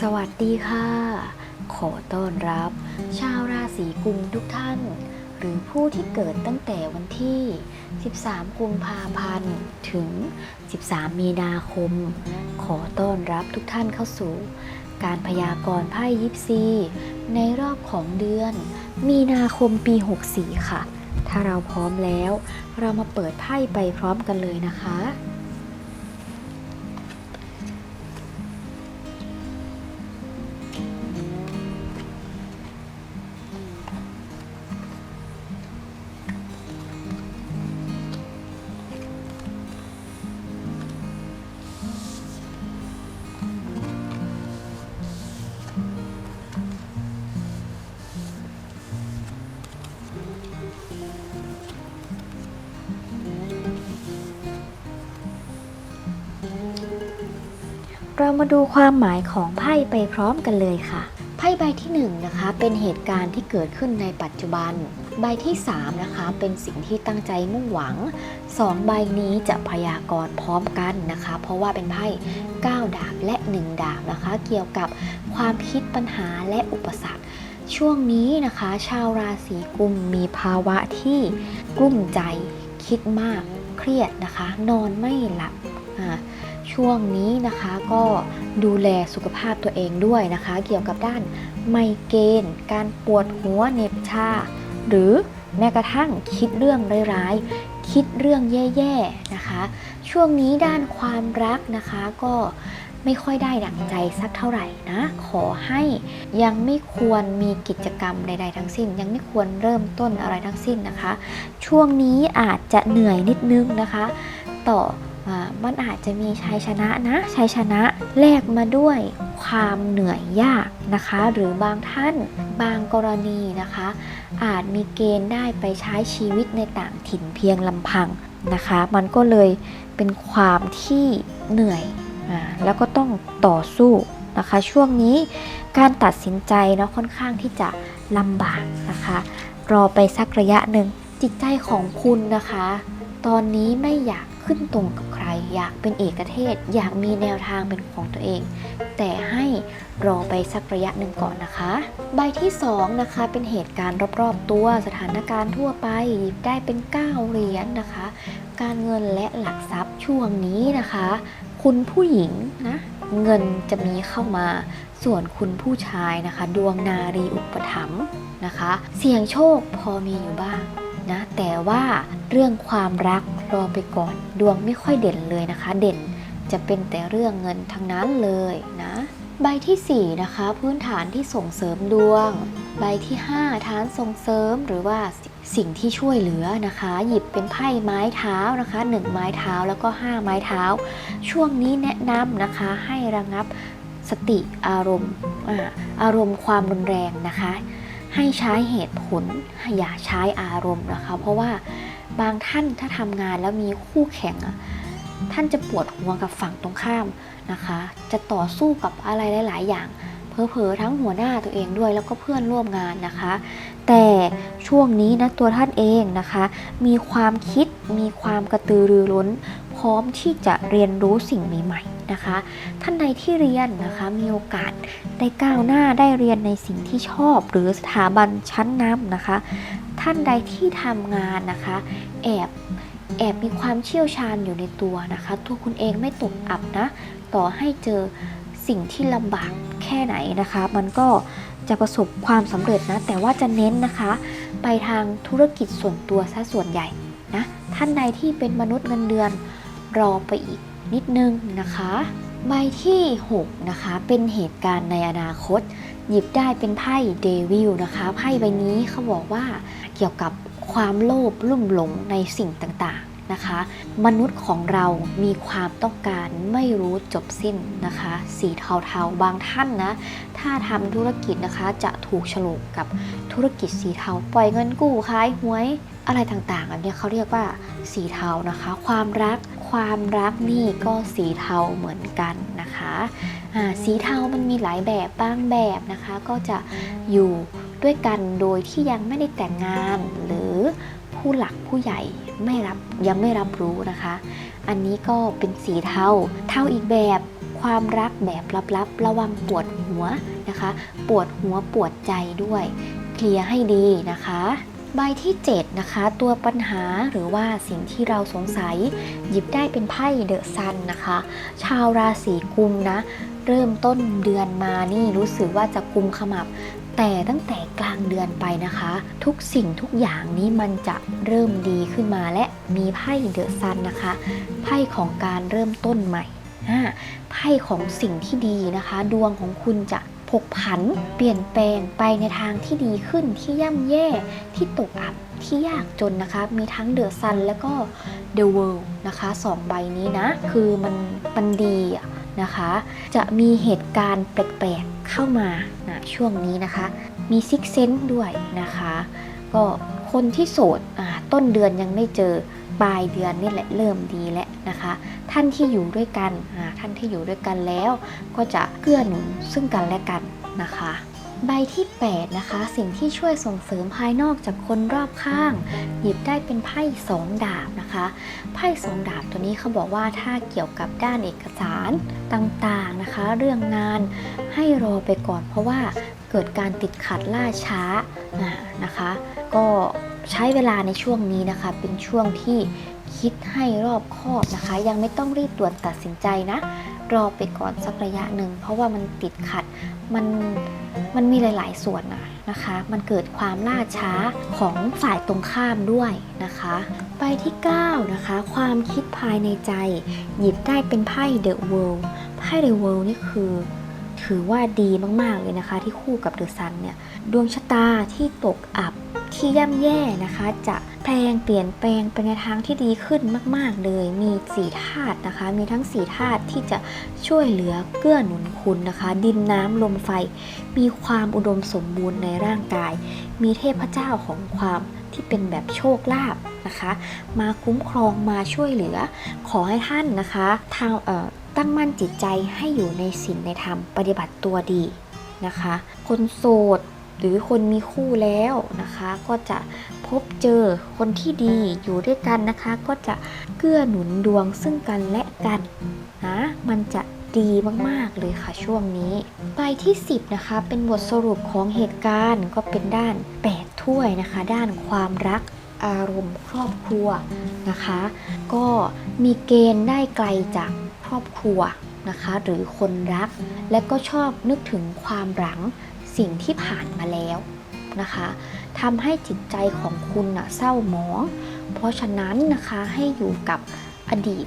สวัสดีค่ะ ขอต้อนรับ ชาวราศีกุมทุกท่าน หรือผู้ที่เกิดตั้งแต่วันที่ 13 กุมภาพันธ์ ถึง 13 มีนาคม ขอต้อนรับทุกท่านเข้าสู่ การพยากรณ์ไพ่ยิปซี ในรอบของเดือน มีนาคมปี 64 ค่ะ ถ้าเราพร้อมแล้ว เรามาเปิดไพ่ไปพร้อมกันเลยนะคะ เรามาดูความหมายของไพ่ไปพร้อมกันเลยค่ะ ไพ่ใบที่1นงนะคะ เป็นเหตุการณ์ที่เกิดขึ้นในปัจจุบัน ใบที่3นะคะ เป็นสิ่งที่ตั้งใจมุ่งหวัง 2 ใบนี้จะพยากรณ์พร้อมกันนะคะ เพราะว่าเป็นไพ่9ดาบและ 1 ดาบนะคะ เกี่ยวกับความคิดปัญหาและอุปสรรคช่วงนี้นะคะ ชาวราศีกุมมีภาวะที่กลุ้มใจ คิดมาก เครียดนะคะ นอนไม่หลับอ่า ช่วงนี้นะคะก็ดูแลสุขภาพตัวเองด้วยนะคะ เกี่ยวกับด้านไมเกรนการปวดหัวเหน็บชา หรือแม้กระทั่งคิดเรื่องร้ายๆ คิดเรื่องแย่ๆนะคะ ช่วงนี้ด้านความรักนะคะก็ไม่ค่อยได้ดั่งใจสักเท่าไหร่นะ ขอให้ยังไม่ควรมีกิจกรรมใด ๆ ทั้งสิ้น ยังไม่ควรเริ่มต้นอะไรทั้งสิ้นนะคะ ช่วงนี้อาจจะเหนื่อยนิดนึงนะคะ ต่อ มันอาจจะมีชัยชนะนะชัยชนะแลกมาด้วยความเหนื่อยยากนะคะ หรือบางท่านบางกรณีนะคะ อาจมีเกณฑ์ได้ไปใช้ชีวิตในต่างถิ่นเพียงลำพังนะคะ มันก็เลยเป็นความที่เหนื่อยอแล้วก็ต้องต่อสู้นะคะ ช่วงนี้การตัดสินใจเนาะค่อนข้างที่จะลำบากนะคะ รอไปสักระยะหนึ่งจิตใจของคุณนะคะ ตอนนี้ไม่อยาก ขึ้นตรงกับใคร อยากเป็นเอกเทศ อยากมีแนวทางเป็นของตัวเอง แต่ให้รอไปสักระยะหนึ่งก่อนนะคะ ใบที่ 2 นะคะ เป็นเหตุการณ์รอบๆตัวสถานการณ์ทั่วไปหยิบได้เป็น 9 เหรียญนะคะ การเงินและหลักทรัพย์ช่วงนี้นะคะ คุณผู้หญิงนะเงินจะมีเข้ามาส่วนคุณผู้ชายนะคะ ดวงนารีอุปถัมภ์นะคะ เสี่ยงโชคพอมีอยู่บ้าง นะ แต่ว่าเรื่องความรักรอไปก่อน ดวงไม่ค่อยเด่นเลยนะคะ เด่นจะเป็นแต่เรื่องเงินทั้งนั้นเลยนะ ใบที่ 4 นะคะ พื้นฐานที่ส่งเสริมดวง ใบที่ 5 ฐานส่งเสริมหรือว่าสิ่งที่ช่วยเหลือนะคะ หยิบเป็นไพ่ไม้เท้านะคะ 1 ไม้เท้าแล้วก็ 5 ไม้เท้า ช่วงนี้แนะนำนะคะให้ระงับสติอารมณ์อ่าอารมณ์ความรุนแรงนะคะ ให้ใช้เหตุผลอย่าใช้อารมณ์นะคะ เพราะว่าบางท่านถ้าทำงานแล้วมีคู่แข่ง ท่านจะปวดหัวกับฝั่งตรงข้ามนะคะ จะต่อสู้กับอะไรหลาย ๆ อย่างเพอเพอๆทั้งหัวหน้าตัวเองด้วยแล้วก็เพื่อนร่วมงานนะคะ แต่ช่วงนี้นะตัวท่านเองนะคะ มีความคิดมีความกระตือรือร้น พร้อมที่จะเรียนรู้สิ่งใหม่ๆ นะคะ ท่านใดที่เรียนนะคะมีโอกาสได้ก้าวหน้าได้เรียนในสิ่งที่ชอบ หรือสถาบันชั้นนำนะคะ ท่านใดที่ทำงานนะคะ แอบแอบมีความเชี่ยวชาญอยู่ในตัวนะคะ ตัวคุณเองไม่ตกอับนะ ต่อให้เจอสิ่งที่ลำบากแค่ไหนนะคะ มันก็จะประสบความสำเร็จนะ แต่ว่าจะเน้นนะคะ ไปทางธุรกิจส่วนตัวซะส่วนใหญ่นะ ท่านใดที่เป็นมนุษย์เงินเดือนรอไปอีก นิดนึงนะคะ ใบที่ 6 นะคะ เป็นเหตุการณ์ในอนาคต หยิบได้เป็นไพ่เดวิลนะคะ ไพ่ใบนี้เขาบอกว่าเกี่ยวกับความโลภลุ่มหลงในสิ่งต่างๆนะคะ มนุษย์ของเรามีความต้องการไม่รู้จบสิ้นนะคะ สีเทาๆ บางท่านนะ ถ้าทำธุรกิจนะคะจะถูกฉลกกับธุรกิจสีเทา ปล่อยเงินกู้ขายหวยอะไรต่างๆ อันนี้เขาเรียกว่าสีเทานะคะ ความรัก ความรักนี่ก็สีเทาเหมือนกันนะคะอ่าสีเทามันมีหลายแบบบางแบบนะคะ ก็จะอยู่ด้วยกันโดยที่ยังไม่ได้แต่งงาน หรือผู้หลักผู้ใหญ่ไม่รับยังไม่รับรู้นะคะ อันนี้ก็เป็นสีเทาเทาอีกแบบความรักแบบลับๆ ระวังปวดหัวนะคะ ปวดหัวปวดใจด้วย เคลียร์ให้ดีนะคะ ใบที่ 7 นะคะ ตัวปัญหาหรือว่าสิ่งที่เราสงสัย หยิบได้เป็นไพ่เดอะซันนะคะ ชาวราศีกุมนะ เริ่มต้นเดือนมานี่รู้สึกว่าจะกุมขมับ แต่ตั้งแต่กลางเดือนไปนะคะ ทุกสิ่งทุกอย่างนี้มันจะเริ่มดีขึ้นมาและมีไพ่เดอะซันนะคะ ไพ่ของการเริ่มต้นใหม่อ่าไพ่ของสิ่งที่ดีนะคะ ดวงของคุณจะ ผกผัน เปลี่ยนแปลงไปในทางที่ดีขึ้นที่ย่ำแย่ที่ตกอับที่ยากจนนะคะ มีทั้งเดอะซันแล้วก็เดอะเวิลด์นะคะสองใบนี้นะ คือมันมันดีนะคะ จะมีเหตุการณ์แปลกๆเข้ามานะช่วงนี้นะคะ มีซิกเซนด้วยนะคะ ก็คนที่โสดต้นเดือนยังไม่เจอ ปลายเดือนนี่แหละเริ่มดีแล้วนะคะ ท่านที่อยู่ด้วยกันท่านที่อยู่ด้วยกันแล้ว ก็จะเกื้อหนุนซึ่งกันและกันนะคะ ใบที่ 8 นะคะ สิ่งที่ช่วยส่งเสริมภายนอกจากคนรอบข้าง หยิบได้เป็นไพ่สองดาบนะคะไพ่สองดาบตัวนี้เขาบอกว่าถ้าเกี่ยวกับด้านเอกสารต่างๆนะคะ เรื่องงานให้รอไปก่อน เพราะว่าเกิดการติดขัดล่าช้าอ่านะคะ ก็ใช้เวลาในช่วงนี้นะคะ เป็นช่วงที่คิดให้รอบคอบนะคะ ยังไม่ต้องรีบด่วนตัดสินใจนะ รอไปก่อนสักระยะหนึ่ง เพราะว่ามันติดขัดมันมันมีหลาย ๆ ส่วนนะนะคะ มันเกิดความล่าช้าของฝ่ายตรงข้ามด้วยนะคะ ไปที่ 9 นะคะ ความคิดภายในใจ หยิบได้เป็นไพ่ The World ไพ่ The World นี่คือ ถือว่าดีมาก ๆ เลยนะคะ ที่คู่กับ The Sun เนี่ย ดวงชะตาที่ตกอับ ที่ย่ำแย่นะคะ จะแปลงเปลี่ยนแปลงไปในทางที่ดีขึ้นมาก ๆ เลย มีสี่ธาตุนะคะ มีทั้งสี่ธาตุที่จะช่วยเหลือเกื้อหนุนคุณนะคะ ดินน้ำลมไฟ มีความอุดมสมบูรณ์ในร่างกาย มีเทพเจ้าของความที่เป็นแบบโชคลาภนะคะ มาคุ้มครองมาช่วยเหลือ ขอให้ท่านนะคะทางเอ่อตั้งมั่นจิตใจให้อยู่ในศีลในธรรมปฏิบัติตัวดีนะคะ คนโสด หรือคนมีคู่แล้วนะคะ ก็จะพบเจอคนที่ดีอยู่ด้วยกันนะคะ ก็จะเกื้อหนุนดวงซึ่งกันและกันนะมันจะดีมากๆเลยค่ะช่วงนี้ ใบที่ 10 นะคะ เป็นบทสรุปของเหตุการณ์ก็เป็นด้าน 8 ถ้วยนะคะ ด้านความรักอารมณ์ครอบครัวนะคะ ก็มีเกณฑ์ได้ไกลจากครอบครัวนะคะ หรือคนรัก และก็ชอบนึกถึงความหลัง สิ่งที่ผ่านมาแล้วนะคะทำให้จิตใจของคุณนะเศร้าหมอง เพราะฉะนั้นนะคะให้อยู่กับอดีต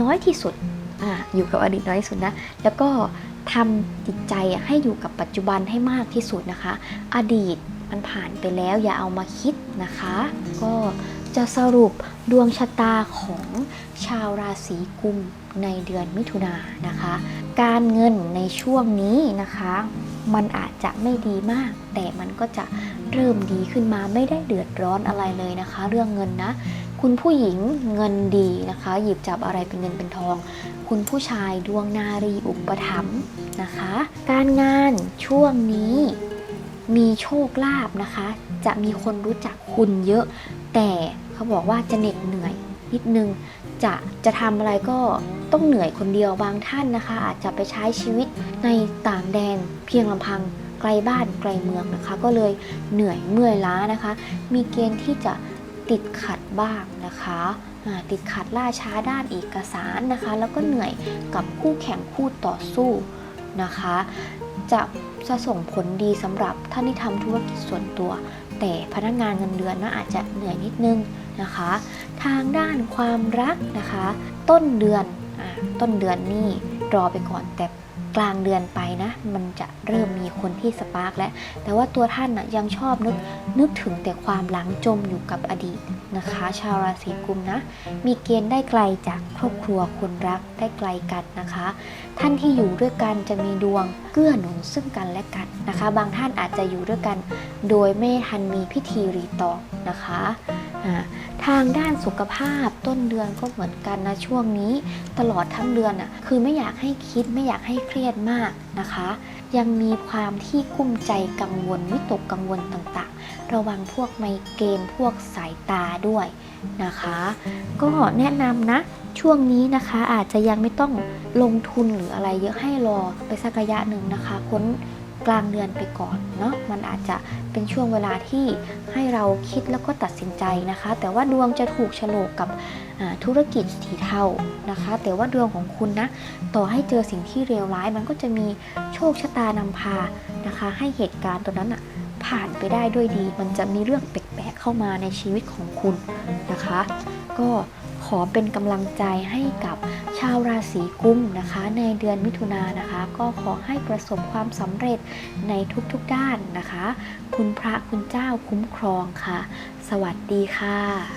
น้อยที่สุดอ่าอยู่กับอดีตน้อยที่สุดนะ แล้วก็ทำจิตใจอะให้อยู่กับปัจจุบันให้มากที่สุดนะคะ อดีตมันผ่านไปแล้วอย่าเอามาคิดนะคะ ก็จะสรุปดวงชะตาของชาวราศีกุมในเดือนมิถุนายนนะคะ การเงินในช่วงนี้นะคะ มันอาจจะไม่ดีมาก แต่มันก็จะเริ่มดีขึ้นมาไม่ได้เดือดร้อนอะไรเลยนะคะ เรื่องเงินนะ คุณผู้หญิงเงินดีนะคะ หยิบจับอะไรเป็นเงินเป็นทอง คุณผู้ชายดวงนารีอุปถัมภ์นะคะ การงานช่วงนี้มีโชคลาภนะคะ จะมีคนรู้จักคุณเยอะ แต่เขาบอกว่าจะเหน็ดเหนื่อยนิดนึงจะจะทำอะไรก็ ต้องเหนื่อยคนเดียวบางท่านนะคะ อาจจะไปใช้ชีวิตในต่างแดนเพียงลำพังไกลบ้านไกลเมืองนะคะ ก็เลยเหนื่อยเมื่อยล้านะคะ มีเกณฑ์ที่จะติดขัดบ้างนะคะติดขัดล่าช้าด้านเอกสารนะคะ แล้วก็เหนื่อยกับคู่แข่งคู่ต่อสู้นะคะ จะจะส่งผลดีสำหรับท่านที่ทำธุรกิจส่วนตัว แต่พนักงานเงินเดือนนะอาจจะเหนื่อยนิดนึงนะคะ ทางด้านความรักนะคะ ต้นเดือน ต้นเดือนนี่รอไปก่อนแต่กลางเดือนไปนะ มันจะเริ่มมีคนที่สปาร์กแล้ว แต่ว่าตัวท่านนะยังชอบนึกนึกถึงแต่ความหลังจมอยู่กับอดีตนะคะ ชาวราศีกุมนะ มีเกณฑ์ได้ไกลจากครอบครัวคนรักได้ไกลกันนะคะ ท่านที่อยู่ด้วยกันจะมีดวงเกื้อหนุนซึ่งกันและกันนะคะ บางท่านอาจจะอยู่ด้วยกัน โดยไม่ทันมีพิธีรีตองนะคะ ทางด้านสุขภาพต้นเดือนก็เหมือนกันนะช่วงนี้ ตลอดทั้งเดือนอะคือไม่อยากให้คิดไม่อยากให้เครียดมากนะคะ ยังมีความที่กุ้มใจกังวลวิตกกังวลต่างๆ ระวังพวกไมเกรนพวกสายตาด้วยนะคะ ก็แนะนำนะช่วงนี้นะคะอาจจะยังไม่ต้องลงทุนหรืออะไรเยอะให้รอไปสักระยะหนึ่งนะคะค้น กลางเดือนไปก่อนเนาะมันอาจจะเป็นช่วงเวลาที่ให้เราคิดแล้วก็ตัดสินใจนะคะ แต่ว่าดวงจะถูกโฉลกกับธุรกิจสีเทานะคะ แต่ว่าดวงของคุณนะต่อให้เจอสิ่งที่เลวร้าย มันก็จะมีโชคชะตานำพานะคะ ให้เหตุการณ์ตัวนั้นอะผ่านไปได้ด้วยดี มันจะมีเรื่องแปลกๆเข้ามาในชีวิตของคุณนะคะ ก็ ขอเป็นกำลังใจให้กับชาวราศีกุมนะคะ ในเดือนมิถุนายนนะคะ ก็ขอให้ประสบความสำเร็จในทุกๆด้านนะคะ คุณพระคุณเจ้าคุ้มครองค่ะ สวัสดีค่ะ